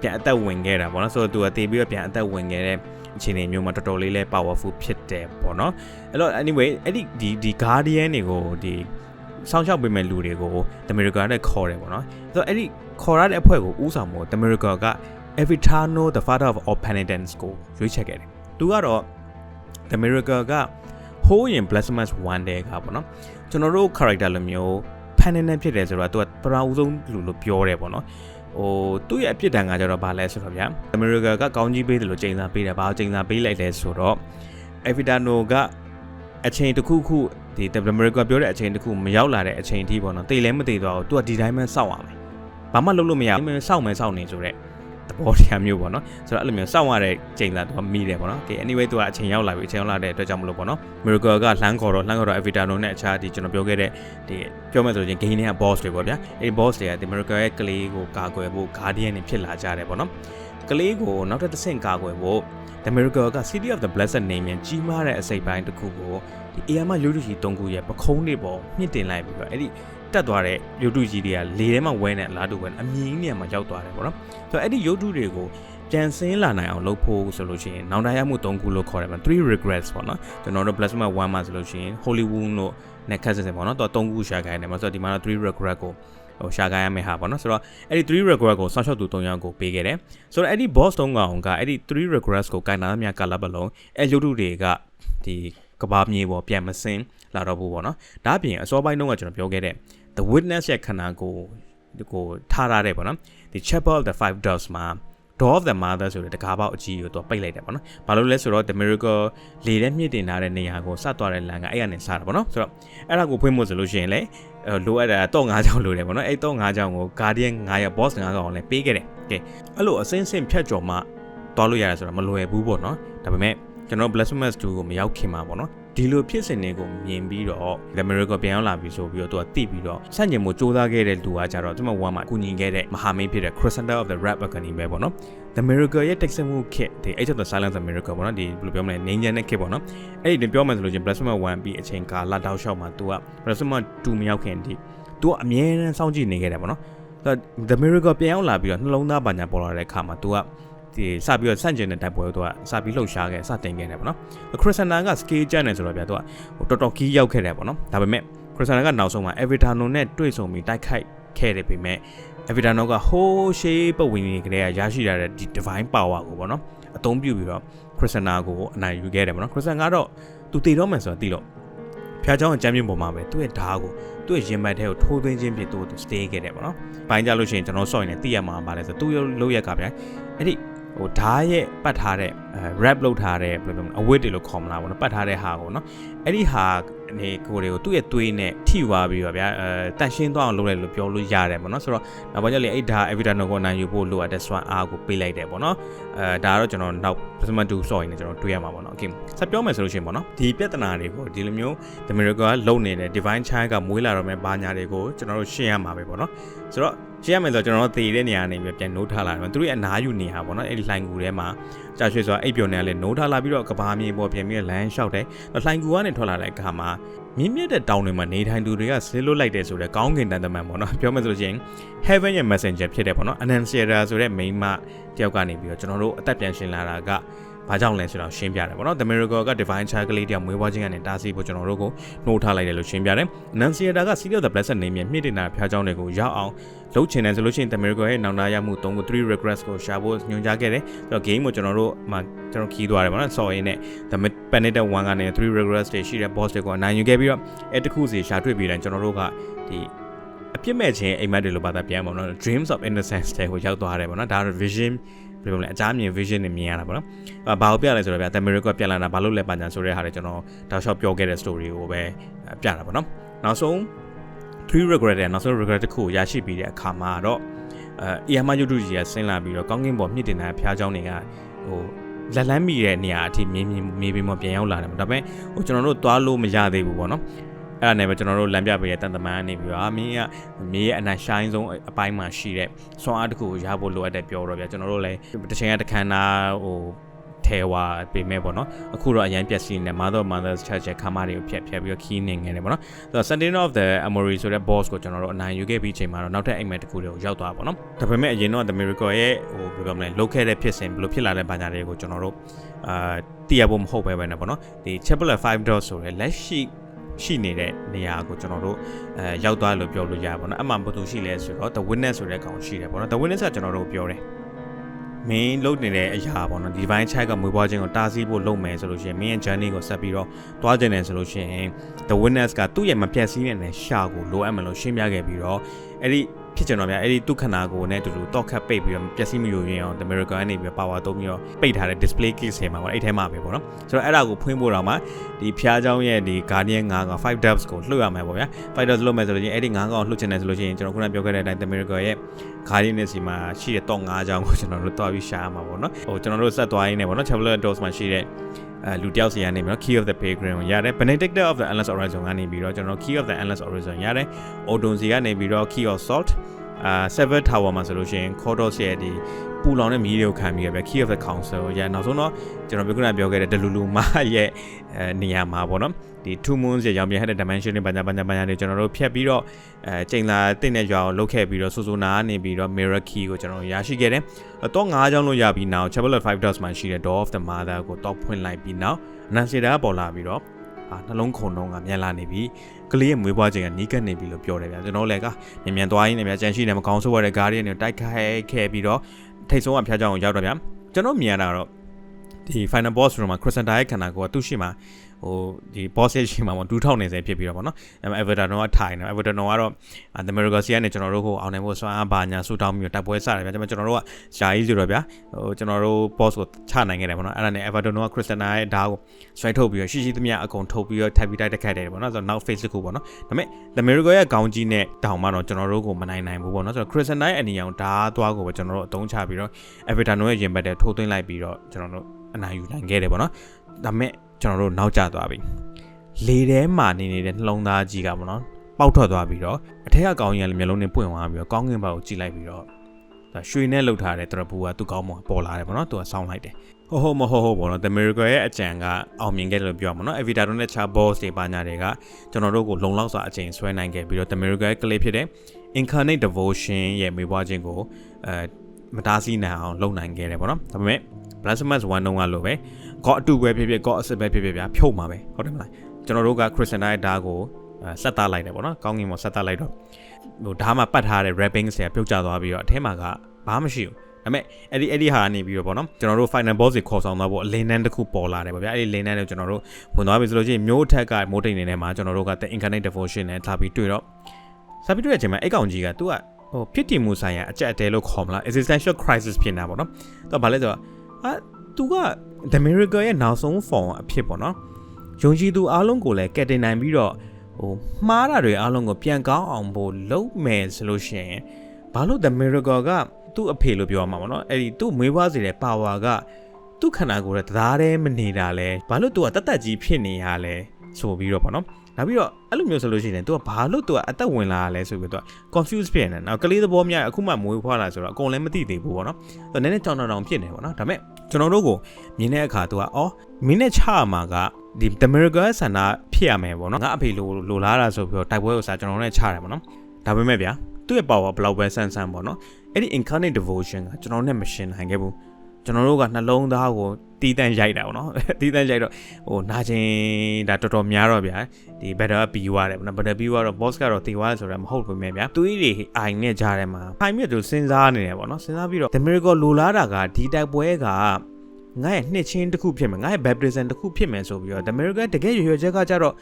ပြန်အသက်ဝင်ခဲ့တာပေါ့နော်ဆိုတော့သူကတေပြီးတော့ပြန်အသက်ဝင်ခဲ့တဲ့အခြေအနေမျိုးမှာတော်တော်လေးလဲ powerful ဖြစ်တယ်ပေါ့နော်အဲ့တော့ anyway အဲ့ဒီဒီဒီ guardian တွေကိုဒီ စောင့်ရှောက်ပေးမဲ့လူတွေကို America နဲ့ခေါ်တယ်ပေါ့နော်။ဆိုတော့အဲ့ဒီခေါ်ရတဲ့အဖွဲ့ကိုဥဆောင်ဖို့ America က Evitano the father of all penitents ကိုရွေးချယ်ခဲ့တယ်။သူကတော့ America က whole in blasphemous one day ကပေါ့နော်။ကျွန်တော်တို့ character လိုမျိုး penitent ဖြစ်တယ်ဆိုတော့သူကပထမဦးဆုံးလူလို့ပြောတယ်ပေါ့နော်။ဟိုသူ့ရဲ့အပြစ်ဒဏ်ကကြတော့ဗာလဲဆိုတော့ဗျာ America ကကောင်းကြီးပေးတယ်လို့ချိန်စာပေးတယ်ဘာချိန်စာပေးလိုက်လဲဆိုတော့ Evitano ကအချိန်တစ်ခုခု ဒီ America ပြောတဲ့အချိန်တစ်ခုမရောက်လာတဲ့အချိန်အထိပေါ့နော်တိတ်လည်းမတိတ်သွားဘူးသူကဒီတိုင်းပဲစောင့်ရမယ်ဘာမှလုပ်လို့မရဘူးစောင့်မယ်စောင့်နေဆိုတဲ့သဘောတရားမျိုးပေါ့နော်ဆိုတော့အဲ့လိုမျိုးစောင့်ရတဲ့ချိန်လာသူကမိတယ်ပေါ့နော် okay anyway သူကအချိန်ရောက်လာပြီအချိန်ရောက်လာတဲ့အတွက်ကြောင့်မလို့ပေါ့နော် Miracle ကလှမ်းခေါ်တော့လှမ်းခေါ်တော့ Evitano နဲ့အခြားဒီကျွန်တော်ပြောခဲ့တဲ့ဒီပြောမယ်ဆိုရင် game တွေက boss တွေပေါ့ဗျာအဲ့ boss တွေကဒီ Miracle ရဲ့ကလေးကိုကာကွယ်ဖို့ Guardian တွေဖြစ်လာကြတယ်ပေါ့နော်ကလေးကိုနောက်ထပ်တစ်ဆင့်ကာကွယ်ဖို့ The Miracle က City of the Blessed Name ရဲ့ကြီးမားတဲ့အစိပ်ပိုင်းတစ်ခုကို ဒီ AR မှာရုပ်တုကြီး၃ခုရဲ့ပခုံးတွေပေါ်မြင့်တင်လိုက်ပြီးတော့အဲ့ဒီတက်သွားတဲ့ရုပ်တုကြီးတွေကလေထဲမှာဝဲနေအလားတူပဲအမြင့်နေရာမှာရောက်သွားတယ်ပေါ့နော်ဆိုတော့အဲ့ဒီရုပ်တုတွေကိုပြန်ဆင်းလာနိုင်အောင်လုပ်ဖို့ဆိုလို့ရှိရင်နောင်တရမှု၃ခုလို့ခေါ်တယ်မှာ3 regrets ပေါ့နော်ကျွန်တော်တို့ plasma 1မှာဆိုလို့ရှိရင် Hollywood တို့ Nexus ပေါ့နော်တော့၃ခုရှာခိုင်းတယ်မှာဆိုတော့ဒီမှာတော့3 regret ကိုဟိုရှာခိုင်းရမယ့်ဟာပေါ့နော်ဆိုတော့အဲ့ဒီ3 regret ကိုဆောင်းရှောက်သူ၃ယောက်ကိုပေးခဲ့တယ်ဆိုတော့အဲ့ဒီ boss ၃ကောင်ကအဲ့ဒီ3 regrets ကိုကင်နာမြကာလပတ်လုံးအဲ့ရုပ်တုတွေကဒီ ကဘာမြေပေါ်ပြန်မစင်းလာတော့ဘူးပေါ့နော်ဒါအပြင်အစောပိုင်းတုန်းကကျွန်တော်ပြောခဲ့တဲ့ the witness ရဲ့ခန္ဓာကိုကိုထားထားတယ်ပေါ့နော်ဒီ chapel of the five doors မှာ door of the mother ဆိုတဲ့တကားပေါက်အကြီးကိုတော့ပိတ်လိုက်တယ်ပေါ့နော်။ဘာလို့လဲဆိုတော့ the miracle လေထဲမြင့်တင်ထားတဲ့နေရာကိုစသွားတဲ့လမ်းကအဲ့ကနေစတာပေါ့နော်။ဆိုတော့အဲ့ဒါကိုဖွင့်ဖို့ဆိုလို့ရှိရင်လေလိုအပ်တာတော့၅ချောင်းလိုတယ်ပေါ့နော်။အဲ့တော့၅ချောင်းကို guardian 9ရက် boss 9ကောင်လည်းပေးခဲ့တယ်။ကဲအဲ့လိုအစင်းစင်းဖြတ်ကျော်မှသွားလို့ရတယ်ဆိုတော့မလွယ်ဘူးပေါ့နော်။ဒါပေမဲ့ ကျွန်တော် blasphemous 2ကိုမရောက်ခင်မှာပေါ့နော်။ဒီလိုဖြစ်စဉ်တွေကိုမြင်ပြီးတော့ The Miracle ပြန်ရောက်လာပြီဆိုပြီးတော့သူကတိပြီးတော့ဆန့်ကျင်မှုစူးစမ်းခဲ့တဲ့လူကကြတော့သူမဝမ်းမှာကူညီခဲ့တဲ့မဟာမင်းဖြစ်တဲ့ Crescenter of the Rap Academy ပဲပေါ့နော် The Miracle ရဲ့တိတ်ဆက်မှုခက်ဒီ Age of the Silence of the Miracle ပေါ့နော်ဒီဘယ်လိုပြောမလဲငိမ့်ချမ်းတဲ့ခက်ပေါ့နော်အဲ့ဒီပြောမှဆိုလို့ချင်း Blasphemy 1ပြီးအချိန်ကာလတောက်လျှောက်မှာသူက Blasphemy 2မရောက်ခင်ဒီသူကအမြဲတမ်းစောင့်ကြည့်နေခဲ့တယ်ပေါ့နော် The Miracle ပြန်ရောက်လာပြီးတော့နှလုံးသားပါညာပေါ်လာတဲ့အခါမှာသူက ဒီစပြီးတော့ဆန့်ကျင်တဲ့တိုက်ပွဲကိုသူကစပြီးလှုပ်ရှားခဲ့စတင်ခဲ့တယ်ပေါ့နော်ခရစ်စတန်က scale ကျန်တယ်ဆိုတော့ဗျာသူကဟိုတော်တော်ကြီးရောက်ခဲ့တယ်ပေါ့နော်ဒါပေမဲ့ခရစ်စတန်ကနောက်ဆုံးမှာ Evertano နဲ့တွေ့ဆုံပြီးတိုက်ခိုက်ခဲ့တယ်ပေမဲ့ Evertano ကဟိုးရှေးပတ်ဝန်းကျင်ကလေးကရရှိလာတဲ့ဒီ divine power ကိုပေါ့နော်အသုံးပြုပြီးတော့ခရစ်စတန်ကိုအနိုင်ယူခဲ့တယ်ပေါ့နော်ခရစ်စတန်ကတော့သူတည်တော့မယ်ဆိုတော့တည်လို့ဖျားเจ้าအကြမ်းမြင့်ပေါ်မှာပဲသူ့ရဲ့ဓာတ်ကိုသူ့ရဲ့ရင်ဘတ်ထဲကိုထိုးသွင်းခြင်းဖြစ်သူ့ကို stay ခဲ့တယ်ပေါ့နော်။ပိုင်းကြလို့ရှိရင်ကျွန်တော်စော့ရင်လည်းသိရမှာပါလဲဆိုသူ့ရဲ့လောက်ရက်ကဗျာအဲ့ဒီ ဟိုဓာတ်ရဲ့ပတ်ထားတဲ့အဲ wrap လုပ်ထားတဲ့ဘယ်လိုလဲအဝတ်တွေလို့ခေါ်မလားပေါ့နော်ပတ်ထားတဲ့ဟာကိုနော်အဲ့ဒီဟာအနေကိုတွေကိုသူ့ရဲ့သွေးနဲ့ထိသွားပြီးတော့ဗျာအဲတန့်ရှင်းသွားအောင်လုပ်လိုက်လို့ပြောလို့ရတယ်ပေါ့နော်ဆိုတော့နောက်ပိုင်းကျလေအဲ့ဓာတ် evidence ကိုနိုင်ယူဖို့လိုအပ်တဲ့ swan အားကိုပေးလိုက်တယ်ပေါ့နော်အဲဒါကတော့ကျွန်တော်နောက် plasma 2 saw ရင်ကျွန်တော်တွေးရမှာပေါ့နော် okay ဆက်ပြောမယ်ဆိုလို့ရှိရင်ပေါ့နော်ဒီပြဿနာတွေကိုဒီလိုမျိုး the miracle ကလုံနေတဲ့ divine child ကမွေးလာတော့မဲ့ဘာညာတွေကိုကျွန်တော်တို့ရှင်းရမှာပဲပေါ့နော်ဆိုတော့ ရှင်းရမယ်ဆိုတော့ကျွန်တော်တို့တည်တဲ့နေရာနေပြီးပြန်နိုးထားလာတယ်သူတို့ရဲ့အနားယူနေဟာပေါ့နော်အဲ့ဒီလှိုင်ကူထဲမှာကြာရွှေဆိုတာအိပ်ပျော်နေရလဲနိုးထားလာပြီးတော့ကဘာမြေပေါ်ပြန်ပြီးလမ်းလျှောက်တယ်လှိုင်ကူကနေထွက်လာတဲ့အခါမှာမြင့်မြတ်တဲ့တောင်တွေမှာနေထိုင်သူတွေကဆင်းလွတ်လိုက်တယ်ဆိုတော့ကောင်းကင်တန်တမန်ပေါ့နော်ပြောမယ်ဆိုလို့ရှိရင် heaven ရဲ့ messenger ဖြစ်တယ်ပေါ့နော် annunciator ဆိုတဲ့ main မတယောက်ကနေပြီးတော့ကျွန်တော်တို့အသက်ပြန်ရှင်လာတာက ဘာကြောင့်လဲဆိုတော့ရှင်းပြတယ်ပေါ့နော် The Miracle က Divine Child ကလေးတယောက်မွေးဖွားခြင်းကနေတားဆီးဖို့ကျွန်တော်တို့ကိုနှိုးထားလိုက်တယ်လို့ရှင်းပြတယ် Annunciator က Seal of the Blessed Name ရဲ့မြင့်တင်တာဖျားကြောင်းတွေကိုရောက်အောင်လုပ်ချင်တယ်ဆိုလို့ရှိရင် The Miracle ရဲ့နောင်တရမှု3ကို3 regrets ကိုရှာဖို့ညွှန်ကြားခဲ့တယ်ဆိုတော့ game ကိုကျွန်တော်တို့မှကျွန်တော်ခီးသွားတယ်ပေါ့နော်ဆော်ရင်းနဲ့ The Penitent 1ကနေ3 regrets တွေရှိတဲ့ boss တွေကိုအနိုင်ယူခဲ့ပြီးတော့အဲတစ်ခုစီရှာတွေ့ပြီးတိုင်းကျွန်တော်တို့ကဒီအပြစ်မဲ့ခြင်းအိမ်မက်တွေလိုပါတာပြန်ပေါ့နော် dreams of innocence တွေကိုရောက်သွားတယ်ပေါ့နော်ဒါက vision ဘယ်လိုလဲအကြမ်းမြင် vision နဲ့မြင်ရတာပေါ့နော်။ဘာကိုပြလဲဆိုတော့ဗျာ The Miracle ပြန်လာတာဘာလို့လဲပါညာဆိုတဲ့ဟာတွေကျွန်တော်တောက်လျှောက်ပြောခဲ့တဲ့ story ကိုပဲပြတာပေါ့နော်။နောက်ဆုံး3 regret တဲ့နောက်ဆုံး regret တစ်ခုကိုရရှိပြီးတဲ့အခါမှာတော့အဲအီယာမယုဒ္ဓကြီးကဆင်းလာပြီးတော့ကောင်းကင်ဘော်မြင့်တင်တဲ့ဖျားเจ้าတွေကဟိုလက်လန်းမိတဲ့နေရာအထိမြင်းမြင်းမြေပြင်မှာပြန်ရောက်လာတယ်ဒါပေမဲ့ဟိုကျွန်တော်တို့သွားလို့မရသေးဘူးပေါ့နော် အဲ့ဒါနဲ့ပဲကျွန်တော်တို့လမ်းပြပေးတဲ့တန်တမန်ကနေပြီးတော့အာမင်းကမြေရဲ့အနိုင်ရှိုင်းဆုံးအပိုင်းမှာရှိတဲ့ဆွမ်းအားတစ်ခုကိုရဖို့လိုအပ်တဲ့ပြောတော့ဗျာကျွန်တော်တို့လည်းတစ်ချိန်ကတခန်းနာဟိုထဲဝါပေးမဲ့ပေါ့နော်အခုတော့အရင်ပြက်စီနေ Mother Mother's Church ရဲ့ခါမတွေကိုဖျက်ဖျက်ပြီးတော့ခီးနေငယ်တယ်ပေါ့နော်ဆိုတော့ Sentinel of the Amory ဆိုတဲ့ boss ကိုကျွန်တော်တို့အနိုင်ယူခဲ့ပြီးချိန်မှာတော့နောက်ထပ်အိမ်မက်တစ်ခုတွေကိုရောက်သွားပါပေါ့နော်ဒါပေမဲ့အရင်တော့ The Miracle ရဲ့ဟိုဘယ်လိုမလဲလုတ်ခဲ့တဲ့ဖြစ်စဉ်ဘယ်လိုဖြစ်လာတဲ့ဘာညာတွေကိုကျွန်တော်တို့အာတည်ရဖို့မဟုတ်ပဲပဲねပေါ့နော်ဒီ Chapter 5 dot ဆိုတဲ့လက်ရှိ ရှိနေတဲ့နေရာကိုကျွန်တော်တို့အဲရောက်သွားလို့ပြောလို့ရပါဘောနော်အမှန်ဘာလို့ရှိလဲဆိုတော့ the witness ဆိုတဲ့ကောင်ရှိတယ်ပေါ့နော် the witness ကကျွန်တော်တို့ပြောတယ် main လုပ်နေတဲ့အရာပေါ့နော် divine child ကမွေးဖွားခြင်းကိုတားဆီးဖို့လုပ်မယ်ဆိုလို့ရှိရင် main ရဲ့ journey ကိုဆက်ပြီးတော့တွားကျင်တယ်ဆိုလို့ရှိရင် the witness ကသူ့ရဲ့မပြတ်စည်းနေတဲ့ရှာကိုလိုအပ်မလို့ရှင်းပြခဲ့ပြီးတော့အဲ့ဒီ ဖြစ်ကြတော့ဗျာအဲ့ဒီဒုက္ခနာကိုနဲ့တူတူတော့ခတ်ပိတ်ပြီးတော့ပျက်စီးမယူရင်အောင် the miracle ကနေပြီး power သုံးပြီးတော့ပိတ်ထားတဲ့ display case ထဲမှာပေါ့အဲ့ထဲမှာပဲပေါ့နော်ဆိုတော့အဲ့ဒါကိုဖွင့်ဖို့တော့မှဒီဖျားเจ้าရဲ့ဒီ guardian 9ကောင်5 dubs ကိုလှုပ်ရမှာပေါ့ဗျာ5 dubs လှုပ်မယ်ဆိုလို့ချင်းအဲ့ဒီ9ကောင်လှုပ်ချင်တယ်ဆိုလို့ချင်းကျွန်တော်ခုနပြောခဲ့တဲ့အတိုင်း the miracle ရဲ့ guardian နဲ့စီမှာရှိတဲ့တော့9ကြောင်ကိုကျွန်တော်တို့တွားပြီးရှာရမှာပေါ့နော်ဟိုကျွန်တော်တို့ဆက်သွားရင်းနဲ့ပေါ့နော် chapter dose မှာရှိတဲ့ အဲလူတယောက်စီကနေပြီးတော့ key of the pilgrim ကိုရတယ် benedictor of the endless horizon ကနေပြီးတော့ကျွန်တော် key of the endless horizon ရတယ် odon စီကနေပြီးတော့ key of salt အာ Sever Tower မှာဆိုလို့ရှိရင် Cordos ရဲ့ဒီပူလောင်တဲ့မီးတွေကိုခံပြီးရပဲ Key of the Council ရနောက်ဆုံးတော့ကျွန်တော်ပြောခုနပြောခဲ့တဲ့ဒလူလူမာရဲ့အဲနေရာမှာပေါ့နော်ဒီ Two Moons ရဲ့ရောင်ပြန်ဟတဲ့ dimension တွေဘာညာဘာညာဘာညာတွေကျွန်တော်တို့ဖြတ်ပြီးတော့အဲချိန်လာတင့်တဲ့ရွာကိုလုတ်ခဲ့ပြီးတော့စူစူနာကနေပြီးတော့ Mirror Key ကိုကျွန်တော်ရရှိခဲ့တယ်။တော့၅ချောင်းလို့ရပြီးနောက် Chapter 5 dots မှာရှိတဲ့ Door of the Mother ကိုတော့ဖွင့်လိုက်ပြီးနောက် Annunciator ကပေါ်လာပြီးတော့အာနှလုံးခုန်တော့ကမြန်လာနေပြီ ကလေးရဲ့မွေးဖွားခြင်းကနီးကပ်နေပြီလို့ပြောတယ်ဗျာကျွန်တော်လည်းကမြန်မြန်သွားရင်းနဲ့ဗျာကြံရှိနေမကောင်းဆိုးရတဲ့ဂါးရီနဲ့တိုက်ခိုက်ခဲ့ပြီးတော့ထိတ်ဆုံးကဖျားကြောင်ကိုရောက်တော့ဗျာကျွန်တော်မြင်ရတာတော့ဒီ final boss ဆိုတော့မှာ Crescent ရဲ့ခန္ဓာကိုယ်ကသူ့ရှိမှာ ဟိုဒီ boss ရဲ့ရှိမှာပေါ့ဒူးထောက်နေစေဖြစ်ပြီးတော့ပေါ့နော်အဲ Everton ကထိုင်နေ Everton ကတော့ The Miracle စီကနေကျွန်တော်တို့ကိုအောင်နိုင်ဖို့စွမ်းအားပါညာဆူတောင်းပြီးတော့တိုက်ပွဲစတယ်ဗျာကျွန်တော်တို့ကရှာကြီးဆိုတော့ဗျာဟိုကျွန်တော်တို့ boss ကိုချနိုင်ခဲ့တယ်ပေါ့နော်အဲ့ဒါနဲ့ Everton က Crystal ရဲ့ဓာတ်ကိုဆွဲထုတ်ပြီးတော့ရှိရှိသမျှအကုန်ထုတ်ပြီးတော့ထပ်ပြီးတိုက်တက်ခတ်တယ်ပေါ့နော်ဆိုတော့ now face တစ်ခုပေါ့နော်ဒါပေမဲ့ The Miracle ရဲ့ခေါင်းကြီးနဲ့တောင်မှတော့ကျွန်တော်တို့ကိုမနိုင်နိုင်ဘူးပေါ့နော်ဆိုတော့ Crystal ရဲ့အနေအောင်ဓာတ်သွားကိုပဲကျွန်တော်တို့အသုံးချပြီးတော့ Everton ရဲ့ရင်ဘတ်တဲ့ထိုးသွင်းလိုက်ပြီးတော့ကျွန်တော်တို့အနိုင်ယူနိုင်ခဲ့တယ်ပေါ့နော်ဒါပေမဲ့ ကျွန်တော်တို့နောက်ကျသွားပြီလေထဲမှာနေနေတဲ့နှလုံးသားကြီးကပေါ့နော်ပေါက်ထွက်သွားပြီးတော့အထက်ကကောင်းကြီးကလည်းမျက်လုံးနဲ့ပွင့်သွားပြီးတော့ကောင်းကင်ဘက်ကိုကြည့်လိုက်ပြီးတော့ဒါရွှေနဲ့လှုပ်ထားတဲ့တရပူကသူ့ကောင်းမောပေါ်လာတယ်ပေါ့နော်သူကဆောင်းလိုက်တယ်ဟုတ်ဟုတ်မဟုတ်ဟုတ်ပေါ့နော် The Miracle ရဲ့အကြံကအောင်မြင်ခဲ့တယ်လို့ပြောမှာနော် Evita တို့နဲ့ Cha Boss တွေပါညာတွေကကျွန်တော်တို့ကိုလုံလောက်စွာအချိန်ဆွဲနိုင်ခဲ့ပြီးတော့ The Miracle ရဲ့ကလေးဖြစ်တဲ့ Incarnate Devotion ရဲ့မိဘချင်းကိုအဲ မတားဆီးနိုင်အောင်လုပ်နိုင်ခဲ့တယ်ပေါ့နော်ဒါပေမဲ့ Blasphemous 1တုန်းကလိုပဲ God အတူပဲဖြစ်ဖြစ် God အစစ်ပဲဖြစ်ဖြစ်ဗျာဖြုတ်မှာပဲဟုတ်တယ်မလားကျွန်တော်တို့က Christian ရဲ့ဓာတ်ကိုဆက်သားလိုက်တယ်ပေါ့နော်ကောင်းကင်မှာဆက်သားလိုက်တော့ဟိုဓာတ်မှာပတ်ထားတဲ့ wrapping ဆရာပြုတ်ကျသွားပြီးတော့အထဲမှာကဘာမှမရှိဘူးဒါပေမဲ့အဲ့ဒီအဲ့ဒီဟာကနေပြီးတော့ဗောနော်ကျွန်တော်တို့ final boss တွေခေါ်ဆောင်သွားဖို့အလင်းနန်းတစ်ခုပေါ်လာတယ်ဗောဗျာအဲ့ဒီလင်းနန်းတွေကျွန်တော်တို့ဝင်သွားပြီဆိုလို့ရှိရင်မျိုးထက်ကမိုးတိမ်နေထဲမှာကျွန်တော်တို့က the incarnate devotion နဲ့ထားပြီးတွေ့တော့စားပြီးတွေ့တဲ့အချိန်မှာအဲ့ကောင်ကြီးကသူက ဟိုဖြစ်တည်မှုဆိုင်ရာအကြက်အတဲလို့ခေါ်မလား existential crisis ဖြစ်နေတာဗောနော်သူကဘာလဲဆိုတော့အာသူက the miracle ရဲ့နောက်ဆုံး form အဖြစ်ပေါ့နော်ယုံကြည်သူအားလုံးကိုလည်းကယ်တင်နိုင်ပြီးတော့ဟိုမှားတာတွေအားလုံးကိုပြန်ကောင်းအောင်ဖို့လုပ်မယ်ဆိုလို့ရှိရင်ဘာလို့ the miracle ကသူ့အဖေလို့ပြောရမှာပေါ့နော်အဲ့ဒီသူ့မွေးဖွားစေတဲ့ power ကသူ့ခန္ဓာကိုယ်ရဲ့တရားထဲမနေတာလဲဘာလို့သူကတတ်တတ်ကြီးဖြစ်နေရလဲဆိုပြီးတော့ပေါ့နော် နောက်ပြီးတော့အဲ့လိုမျိုးဆိုလို့ရှိရင် तू ကဘာလို့ तू ကအသက်ဝင်လာရလဲဆိုပြီးတော့ confuse ဖြစ်နေတယ်။နောက်ကလေးသဘောများအခုမှမွေးဖွားလာဆိုတော့အကုန်လည်းမသိသေးဘူးပေါ့နော်။အဲ့နည်းနည်းတောင်တောင်ဖြစ်နေပေါ့နော်။ဒါပေမဲ့ကျွန်တော်တို့ကိုမြင်တဲ့အခါ तू ကအော်မင်းနဲ့ချမှာကဒီ The Miracle ဆန္ဒဖြစ်ရမယ်ပေါ့နော်။ငါအဖေလိုလိုလားတာဆိုပြီးတော့တိုက်ပွဲကိုစားကျွန်တော်တို့နဲ့ချတယ်ပေါ့နော်။ဒါပေမဲ့ဗျာသူ့ရဲ့ power ဘယ်လောက်ပဲဆန်းဆန်းပေါ့နော်။အဲ့ဒီ incarnate devotion ကကျွန်တော်နဲ့မရှင်းနိုင်ခဲ့ဘူး။ ကျွန်တော်တို့ကနှလုံးသားကိုတီးတန့်ရိုက်တာပေါ့နော်တီးတန့်ရိုက်တော့ဟိုနာကျင်ဒါတော်တော်များတော့ဗျာဒီ better ပြီးသွားတယ်ပေါ့နော် better ပြီးသွားတော့ boss ကတော့တေသွားတယ်ဆိုတော့မဟုတ်ဘူးမြဲဗျာသူကြီးတွေအိုင်နဲ့ကြားထဲမှာအိုင်မြတ်သူစဉ်းစားနေတယ်ပေါ့နော်စဉ်းစားပြီးတော့ the miracle လိုလားတာကဒီတိုက်ပွဲကငါရဲ့နှစ်ချင်းတစ်ခုဖြစ်မယ်ငါရဲ့ baptism တစ်ခုဖြစ်မယ်ဆိုပြီးတော့ the miracle တကယ်ရွရွချက်ကကြတော့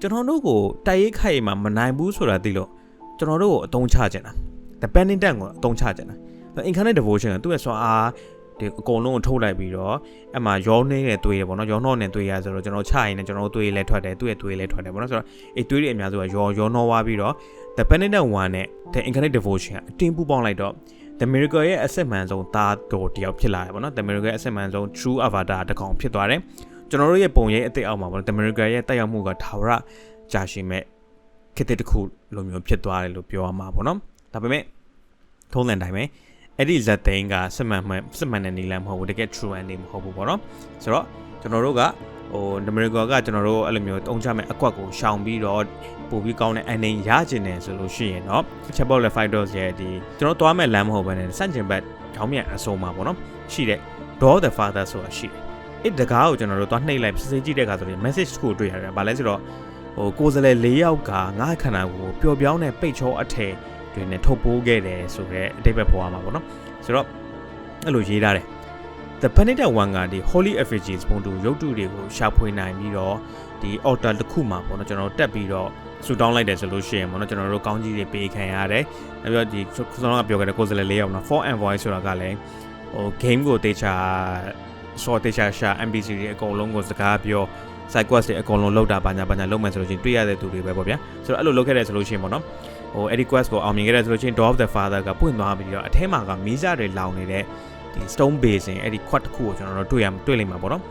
ကျွန်တော်တို့ကိုတိုက်ရိုက်ခိုက်မှာမနိုင်ဘူးဆိုတာသိလို့ကျွန်တော်တို့ကိုအတုံးချခြင်းတာ the penitent ကိုအတုံးချခြင်းတာ incarnate devotion ကသူ့ရဲ့စွမ်းအား ဒီအကုန်လုံးကိုထုတ်လိုက်ပြီးတော့အမှရောနှင်းနဲ့တွေးရပေါ့နော်ရောနှောနဲ့တွေးရဆိုတော့ကျွန်တော်ချရင်လည်းကျွန်တော်တွေးလဲထွက်တယ်သူ့ရဲ့တွေးလဲထွက်တယ်ပေါ့နော်ဆိုတော့အေးတွေးတွေအများစုကရောရောနှောသွားပြီးတော့ the penitent one နဲ့ the incarnate devotion အတင်းပူပေါင်းလိုက်တော့ the miracle ရဲ့အစစ်မှန်ဆုံးသားတော်တယောက်ဖြစ်လာတယ်ပေါ့နော် the miracle ရဲ့အစစ်မှန်ဆုံး true avatar တစ်ကောင်ဖြစ်သွားတယ်ကျွန်တော်တို့ရဲ့ပုံရိပ်အစ်စ်အောက်မှာပေါ့နော် the miracle ရဲ့တက်ရောက်မှုကထာဝရကြာရှည်မဲ့ခေတ်တစ်ခုလိုမျိုးဖြစ်သွားတယ်လို့ပြောရမှာပေါ့နော်ဒါပေမဲ့ထုံးစံတိုင်းပဲ အဲ့ဒီဇက်သိန်းကစစ်မှန်မှန်စစ်မှန်တဲ့နီလန်မဟုတ်ဘူးတကယ် true ending မဟုတ်ဘူးပေါ့နော်ဆိုတော့ကျွန်တော်တို့ကဟို numerical ကကျွန်တော်တို့အဲ့လိုမျိုးတုံးချမဲ့အကွက်ကိုရှောင်ပြီးတော့ပို့ပြီးကောင်းတဲ့ ending ရကျင်တယ်ဆိုလို့ရှိရင်တော့ Chapel of Fighters ရဲ့ဒီကျွန်တော်သွားမဲ့လမ်းမဟုတ်ဘဲနဲ့စန့်ကျင်ဘက်ခေါင်းမြန်အစုံမှာပေါ့နော်ရှိတဲ့ Draw the Father ဆိုတာရှိတယ်အဲ့တကားကိုကျွန်တော်တို့သွားနှိပ်လိုက်စစ်စစ်ကြည့်တဲ့အခါဆိုရင် message တစ်ခုတွေ့ရတယ်။ဘာလဲဆိုတော့ဟိုကိုယ်စလဲ၄ယောက်ကငါ့ခန္ဓာကိုယ်ပျော်ပြောင်းတဲ့ပိတ်ချောအထည် တွေနဲ့ထုတ်ပိုးခဲ့တယ်ဆိုတော့အတိတ်ဘက်ပေါ်မှာပေါ့နော်။ဆိုတော့အဲ့လိုရေးထားတယ် The Penitent One ကဒီ Holy Effigies ပုံတူရုပ်တုတွေကိုရှာဖွေနိုင်ပြီးတော့ဒီ altar တစ်ခုမှာပေါ့နော်ကျွန်တော်တို့တက်ပြီးတော့ဆူတောင်းလိုက်တယ်ဆိုလို့ရှိရင်ပေါ့နော်ကျွန်တော်တို့ကောင်းကြီးတွေပေးခံရတယ်။နောက်ပြီးတော့ဒီခုနကပြောခဲ့တဲ့ကိုယ်စလဲ၄ယောက်နော်4 envoy ဆိုတာကလည်းဟို game ကိုတေချာစောတေချာရှာ NPC တွေအကုန်လုံးကိုစကားပြော side quest တွေအကုန်လုံးလောက်တာဘာညာဘာညာလုပ်မယ်ဆိုလို့ချင်းတွေ့ရတဲ့သူတွေပဲပေါ့ဗျာဆိုတော့အဲ့လိုလုပ်ခဲ့တဲ့ဆိုလို့ချင်းပေါ့နော် ဟိုအဲ့ဒီ quest ကိုအောင်မြင်ခဲ့တဲ့ဆိုလို့ချင်း Door of the Father ကပွင့်သွားပြီးတော့အထဲမှာကမီးစားတွေလောင်နေတဲ့ဒီ stone basin အဲ့ဒီ quad တစ်ခုကိုကျွန်တော်တို့တွေ့ရတွေ့လိမ့်မှာပေါ့နော်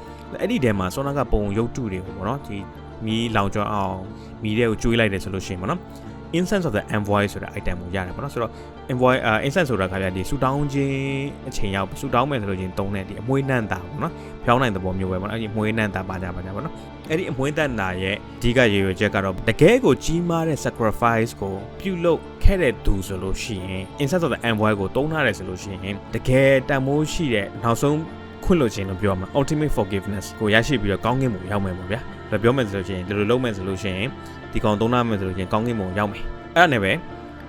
အဲ့ဒီထဲမှာစောနာကပုံရုပ်တုတွေကိုပေါ့နော်ဒီမီးလောင်ကျွမ်းအောင်မီးတွေကိုကျွေးလိုက်တယ်ဆိုလို့ချင်းပေါ့နော် incense of the envoy ဆိုတဲ့ item ကိုရတယ်ပေါ့နော်ဆိုတော့ envoy uh, incense ဆိုတာကပြဒီဆူတောင်းခြင်းအချိန်ရောက်ဆူတောင်းမယ်ဆိုလို့ချင်းတုံးတဲ့ဒီအမွှေးနှံ့တာပေါ့နော်ဖြောင်းနိုင်တဲ့ပုံမျိုးပဲပေါ့နော်အဲ့ဒီအမွှေးနှံ့တာပါကြပါကြပေါ့နော်အဲ့ဒီအမွှေးနှံ့တာရဲ့အဓိကရည်ရွယ်ချက်ကတော့တကယ်ကိုကြီးမားတဲ့ sacrifice ကိုပြုလုပ်ခဲ့တဲ့သူဆိုလို့ရှိရင် incense of the envoy ကိုတုံးထားတယ်ဆိုလို့ရှိရင်တကယ်တန်မိုးရှိတဲ့နောက်ဆုံးခွင့်လွှတ်ခြင်းလို့ပြောမှာ ultimate forgiveness ကိုရရှိပြီးတော့ကောင်းကင်ဘုံရောက်မယ်ပေါ့ဗျာ။ဒါပြောမယ်ဆိုလို့ရှိရင်ဒီလိုလုပ်မယ်ဆိုလို့ရှိရင် ဒီကောင်သုံးနာမယ်ဆိုလို့ရှိရင်ကောင်းကင်ဘုံရောက်မယ်။အဲ့ဒါနဲ့ပဲ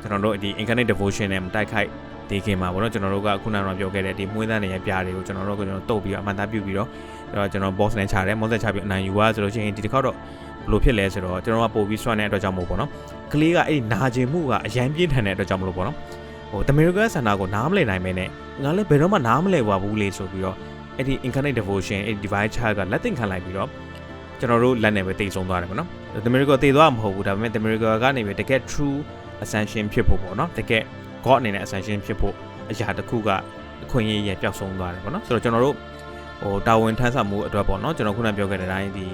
ကျွန်တော်တို့ဒီ incarnate devotion နဲ့မတိုက်ခိုက်ဒီခင်မှာပေါ့နော်ကျွန်တော်တို့ကခုနကပြောခဲ့တဲ့ဒီမွေးသားနေရပြားတွေကိုကျွန်တော်တို့ကကျွန်တော်တုတ်ပြီးတော့အမှန်သားပြုပြီးတော့အဲ့တော့ကျွန်တော် boss နဲ့ချတယ် boss နဲ့ချပြီးအနိုင်ယူသွားဆိုလို့ရှိရင်ဒီတစ်ခေါက်တော့ဘယ်လိုဖြစ်လဲဆိုတော့ကျွန်တော်ကပို့ပြီးစွန့်တဲ့အတွက်ကြောင့်မို့ပေါ့နော်ကလေးကအဲ့ဒီနာကျင်မှုကအရန်ပြင်းထန်တဲ့အတွက်ကြောင့်မလို့ပေါ့နော်ဟိုတမီရကဆန္ဒကိုနားမလည်နိုင်မဲနဲ့ငါလည်းဘယ်တော့မှနားမလည်ပါဘူးလေဆိုပြီးတော့အဲ့ဒီ incarnate devotion အဲ့ဒီ divine child ကလက်သင်ခံလိုက်ပြီးတော့ ကျွန်တော်တို့လက်နဲ့ပဲတည်ဆုံးသွားတယ်ပေါ့နော်တမီရကတည်သွားမှာမဟုတ်ဘူးဒါပေမဲ့တမီရကကနေပဲတကယ် true ascension ဖြစ်ဖို့ပေါ့နော်တကယ် god အနေနဲ့ ascension ဖြစ်ဖို့အရာတစ်ခုကအခွင့်အရေးရပျောက်ဆုံးသွားတယ်ပေါ့နော်ဆိုတော့ကျွန်တော်တို့ဟိုတာဝန်ထမ်းဆောင်မှုအတွက်ပေါ့နော်ကျွန်တော်ခုနပြောခဲ့တဲ့အတိုင်းဒီ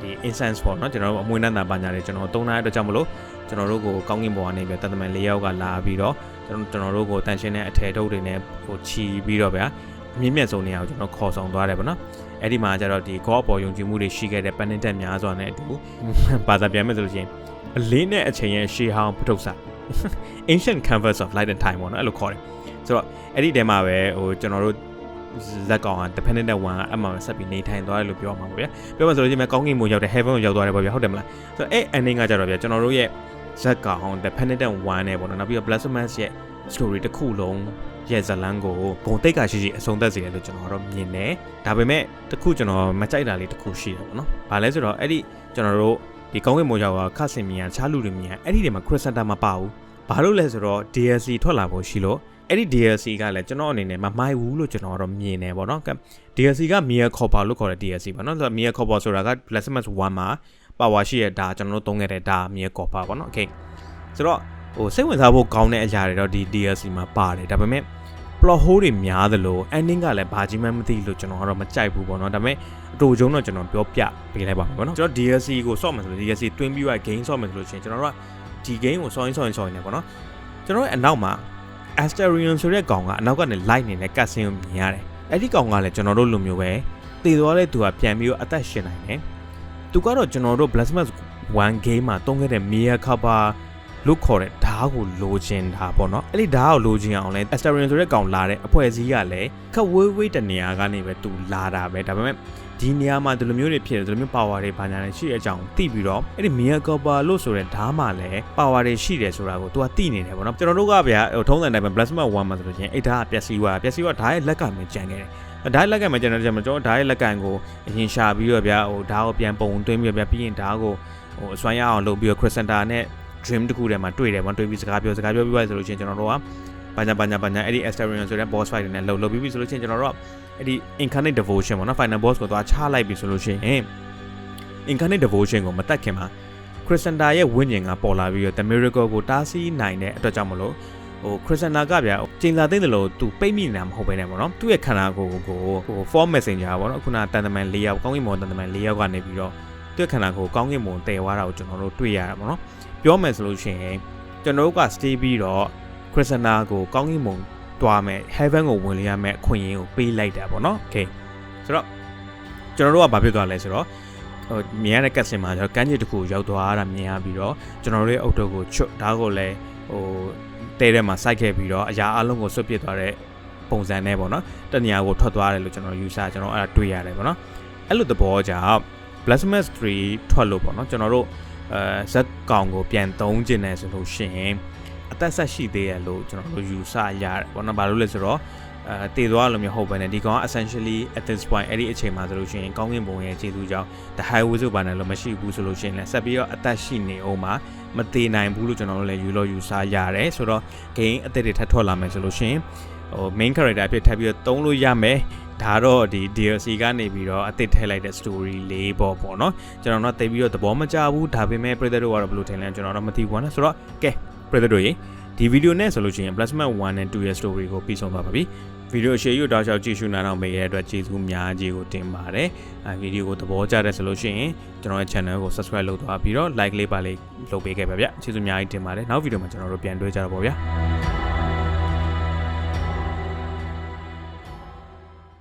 ဒီ incense ပေါ့နော်ကျွန်တော်တို့အမွေနှံ့တာပါညာတွေကျွန်တော်သုံးထားတဲ့အတွက်ကြောင့်မလို့ကျွန်တော်တို့ကိုကောင်းကင်ဘုံကနေပြီးတန်တမန်၄ယောက်ကလာပြီးတော့ကျွန်တော်ကျွန်တော်တို့ကိုတန်ရှင်းတဲ့အထည်ထုတ်တွေနဲ့ဟိုခြီးပြီးတော့ဗျာအမြင့်မြတ်ဆုံးနေရာကိုကျွန်တော်ခေါ်ဆောင်သွားတယ်ပေါ့နော် အဲ့ဒီမှာကျတော့ဒီ god ပေါ်ယုံကြည်မှုတွေရှိခဲ့တဲ့ penitent များစွာနဲ့အတူဘာသာပြန်မယ်ဆိုလို့ရှိရင်အလင်းနဲ့အချိန်ရဲ့ရှေးဟောင်းပထုစာ ancient canvas of light and time ပေါ့နော်အဲ့လိုခေါ်တယ်ဆိုတော့အဲ့ဒီတဲမှာပဲဟိုကျွန်တော်တို့ဇက်ကောင်က dependent one အမှဆက်ပြီးနေထိုင်သွားတယ်လို့ပြောမှာပေါ့ဗျာပြောမှဆိုလို့ရှိရင်ကောင်းကင်ဘုံရောက်တဲ့ heaven ကိုရောက်သွားတယ်ပေါ့ဗျာဟုတ်တယ်မလားဆိုတော့အဲ့ ending ကကြတော့ဗျာကျွန်တော်တို့ရဲ့ဇက်ကောင် dependent one နဲ့ပေါ့နော်နောက်ပြီးတော့ blasphemous ရဲ့ story တစ်ခုလုံး ရဲ့ဇလန်းကိုဂုံတိတ်ကရှိရှိအဆုံးသတ်စေတယ်လို့ကျွန်တော်တော့မြင်တယ်ဒါပေမဲ့တခုကျွန်တော်မကြိုက်တာလေးတခုရှိတယ်ပေါ့နော်ဘာလဲဆိုတော့အဲ့ဒီကျွန်တော်တို့ဒီကောင်းကင်ဘုံရောက်ကခဆင်မြန်ချားလူတွေမြန်အဲ့ဒီတွေမှာ Crescenta မပါဘူးဘာလို့လဲဆိုတော့ DLC ထွက်လာဖို့ရှိလို့အဲ့ဒီ DLC ကလည်းကျွန်တော်အနေနဲ့မမိုက်ဘူးလို့ကျွန်တော်တော့မြင်တယ်ပေါ့နော် DLC က Mia Copper လို့ခေါ်တဲ့ DLC ပေါ့နော်ဆိုတော့ Mia Copper ဆိုတာက Blasphemous 1မှာ power ရှိရတာကျွန်တော်တို့သုံးခဲ့တဲ့ဒါ Mia Copper ပေါ့နော် okay ဆိုတော့ ဟိုစိတ်ဝင်စားဖို့ကောင်းတဲ့အရာတွေတော့ဒီ DLC မှာပါတယ်ဒါပေမဲ့ plot hole တွေများသလို ending ကလည်းဘာကြီးမှမသိလို့ကျွန်တော်ကတော့မကြိုက်ဘူးပေါ့နော်ဒါပေမဲ့အတူချုံတော့ကျွန်တော်ပြောပြပေးလိုက်ပါမယ်ပေါ့နော်ကျွန်တော် DLC ကိုဆော့မယ်ဆိုလို့ DLC တွင်းပြီးတော့ game ဆော့မယ်ဆိုလို့ရှိရင်ကျွန်တော်တို့ကဒီ game ကိုဆော့ရင်ဆော့ရင်ဆော့ရင်ねပေါ့နော်ကျွန်တော်ရဲ့အနောက်မှာ Asterion ဆိုတဲ့ကောင်ကအနောက်ကနေ light နေတဲ့ cutscene ကိုမြင်ရတယ်အဲ့ဒီကောင်ကလည်းကျွန်တော်တို့လိုမျိုးပဲတည်သွားတဲ့သူကပြန်ပြီးတော့အသက်ရှင်နိုင်တယ်သူကတော့ကျွန်တော်တို့ Blasphemous 1 game မှာတုံးခဲ့တဲ့ Mia Kappa လို့ခေါ်တဲ့ဓာဓာတ်ကိုလိုချင်တာပေါ့နော်အဲ့ဒီဓာတ်ကိုလိုချင်အောင်လဲ Asterion ဆိုတဲ့ကောင်လာတဲ့အဖွဲ့အစည်းကလည်းခက်ဝေးဝေးတနေရာကနေပဲသူလာတာပဲဒါပေမဲ့ဒီနေရာမှာဒီလိုမျိုးတွေဖြစ်တယ်ဒီလိုမျိုး power တွေဘာညာတွေရှိတဲ့အကြောင်းသိပြီးတော့အဲ့ဒီ Mia Copper လို့ဆိုတဲ့ဓာတ်မှလည်း power တွေရှိတယ်ဆိုတာကို तू ကသိနေတယ်ပေါ့နော်ကျွန်တော်တို့ကဗျာဟိုထုံးစံတိုင်းပဲ Plasma 1မှာဆိုလို့ချင်းအဲ့ဓာတ်ကပျက်စီးသွားပျက်စီးသွားဓာတ်ရဲ့လက်ကမှကြံခဲ့တယ်ဓာတ်လက်ကမှကျွန်တော်တို့ကျွန်တော်ဓာတ်ရဲ့လက်ကန်ကိုအရင်ရှာပြီးတော့ဗျာဟိုဓာတ်ကိုပြန်ပုံသွင်းပြီးတော့ဗျာပြီးရင်ဓာတ်ကိုဟိုအစွမ်းရအောင်လုပ်ပြီးတော့ Crescenta နဲ့ dream တခုထဲမှာတွေ့တယ်ပေါ့တွေ့ပြီးစကားပြောစကားပြောပြီးသွားဆိုလို့ချင်းကျွန်တော်တို့ကဘာညာဘာညာဘာညာအဲ့ဒီ Asterion ဆိုတဲ့ boss fight တွေနဲ့လှုပ်လှုပ်ပြီးပြီဆိုလို့ချင်းကျွန်တော်တို့ကအဲ့ဒီ Incarnate Devotion ပေါ့နော် Final Boss ကိုသွားချလိုက်ပြီဆိုလို့ချင်း Incarnate Devotion ကိုမတက်ခင်မှာ Crescenta ရဲ့ဝိညာဉ်ကပေါ်လာပြီးတော့ The Miracle ကိုတားဆီးနိုင်တဲ့အတွက်ကြောင့်မလို့ဟို Crescenta ကဗျာကျင်လာသိတယ်လို့သူပိတ်မိနေတာမဟုတ်ဘဲနဲ့ပေါ့နော်သူ့ရဲ့ခန္ဓာကိုယ်ကိုဟို Form Messenger ပေါ့နော်ခုနတန်တမန်၄ယောက်ကောင်းကင်ဘုံတန်တမန်၄ယောက်ကနေပြီးတော့သူ့ရဲ့ခန္ဓာကိုယ်ကောင်းကင်ဘုံတည်သွားတာကိုကျွန်တော်တို့တွေ့ရတာပေါ့နော် ပြောမယ်ဆိုလို့ရှိရင်ကျွန်တော်တို့က stay ပြီးတော့ Crescenta ကိုကောင်းကင်ဘုံတွားမယ် Heaven ကိုဝင်လေရမယ်အခွင့်အရေးကိုပေးလိုက်တာပေါ့နော် Okay ဆိုတော့ကျွန်တော်တို့ကဘာဖြစ်သွားလဲဆိုတော့ဟိုမြင်ရတဲ့ကတ်စင်မှာကျွန်တော်ကမ်းခြေတစ်ခုရောက်သွားတာမြင်ရပြီးတော့ကျွန်တော်တို့ရဲ့အုတ်တုပ်ကိုချွတ်ဒါကိုလည်းဟိုတဲထဲမှာစိုက်ခဲ့ပြီးတော့အရာအလုံးကိုဆွတ်ပစ်သွားတဲ့ပုံစံနဲ့ပေါ့နော်တနေရာကိုထွက်သွားတယ်လို့ကျွန်တော်ယူဆကျွန်တော်အဲ့ဒါတွေ့ရတယ်ပေါ့နော်အဲ့လိုသဘောကြောင့် Blasphemous 3ထွက်လို့ပေါ့နော်ကျွန်တော်တို့ အဲဇက်ကောင်ကိုပြန်သုံးခြင်းနဲ့ဆိုလို့ရှိရင်အသက်ဆက်ရှိသေးရလို့ကျွန်တော်တို့ယူဆရတယ်ပေါ့နော်ဘာလို့လဲဆိုတော့အဲတည်သွားလို့မျိုးဟုတ်ပဲねဒီကောင်က essentially at this point အဲ့ဒီအချိန်မှာဆိုလို့ရှိရင်ကောင်းကင်ဘုံရဲ့ခြေသူကြောင့် the highway ဆိုပါနဲ့လို့မရှိဘူးဆိုလို့ရှိရင်လည်းဆက်ပြီးတော့အသက်ရှိနေအောင်မှာမတည်နိုင်ဘူးလို့ကျွန်တော်တို့လည်းယူလို့ယူဆရတယ်ဆိုတော့ game အသက်တွေထပ်ထွက်လာမယ်ဆိုလို့ရှိရင် ဟို main character အဖြစ်ထပ်ပြီးတော့သုံးလို့ရမယ်ဒါတော့ဒီ DLC ကနေပြီးတော့အသစ်ထည့်လိုက်တဲ့ story လေးပေါ့ပေါ့နော်ကျွန်တော်တို့သိပြီးတော့သဘောမကျဘူးဒါပေမဲ့ပရိသတ်တို့ကတော့ဘယ်လိုထင်လဲကျွန်တော်တော့မသိဘူးနော်ဆိုတော့ကဲပရိသတ်တို့ရေဒီဗီဒီယိုနဲ့ဆိုလို့ရှိရင် Plasma 1 and 2ရဲ့ story ကိုပြီးဆုံးသွားပါပြီဗီဒီယိုရှေ့ယူတောက်လျှောက်ကြည့်ရှုနိုင်အောင်မေးရတဲ့အတွက်ကျေးဇူးများကြီးကိုတင်ပါတယ်အဲဗီဒီယိုကိုသဘောကျတဲ့ဆိုလို့ရှိရင်ကျွန်တော်ရဲ့ channel ကို subscribe လုပ်သွားပြီးတော့ like လေးပါလေးလုပ်ပေးခဲ့ပါဗျကျေးဇူးများကြီးတင်ပါတယ်နောက်ဗီဒီယိုမှာကျွန်တော်တို့ပြန်တွေ့ကြတော့ပါဗျာ